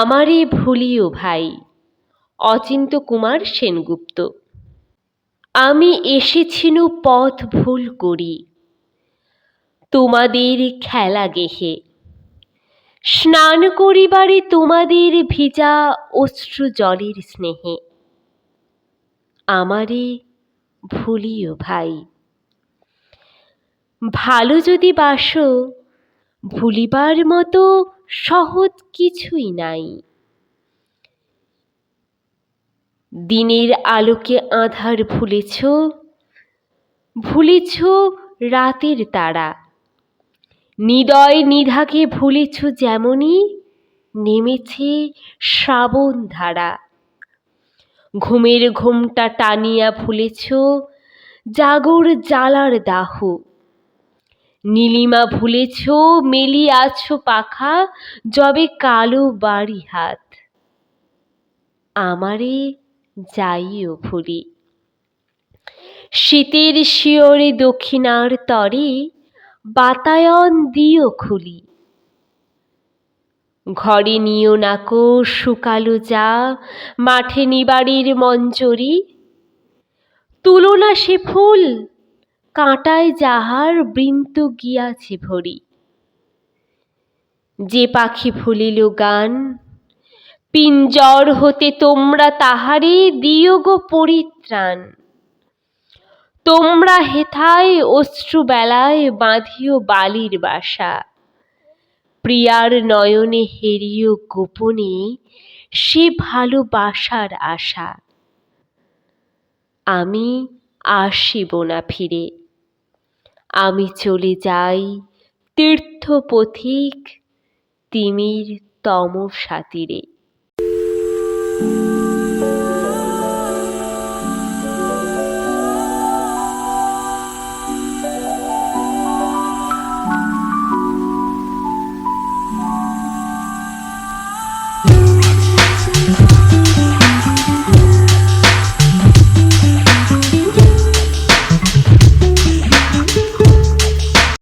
আমারে ভুলিও ভাই, অচিন্ত কুমার সেনগুপ্ত। আমি এসেছিনু পথ ভুল করি, তোমাদের খেলা গেহে। স্নান করিবারে তোমাদের ভিজা অশ্রু জলের স্নেহে। আমারে ভুলিও ভাই, ভালো যদি বাসো ভুলিবার মতো সহজ কিছুই নাই। দিনের আলোকে আধার ভুলেছ ভুলেছ রাতের তারা। নিদয় নিধাকে ভুলেছ যেমনই, নেমেছে শ্রাবণ ধারা। ঘুমের ঘোমটা টানিয়া ভুলেছ, জাগর জ্বালার দাহ। নীলিমা ভুলেছ মেলিয়াছ পাখা, যবে কালো বাড়ি হাত। আমারে যাইও ভুলি। শীতের শিয়রে দক্ষিণার তরে বাতায়ন দিও খুলি। ঘরে নিও নাকো শুকালো যা, মাঠে নিবাড়ির মঞ্জরি। তুলনা সে ফুল কাঁটায় যাহার বৃন্ত গিয়াছে ভরি। যে পাখি ভুলিল গান, পিঞ্জর হতে তোমরা তাহারে দিও গো পরিত্রাণ। তোমরা হেথায় অশ্রু বেলায় বাঁধিও বালির বাসা। প্রিয়ার নয়নে হেরিও গোপনে সে ভালোবাসার আশা। আমি আসিব না ফিরে। আমি চলে যাই তীর্থ পথিক তিমির তম তীরে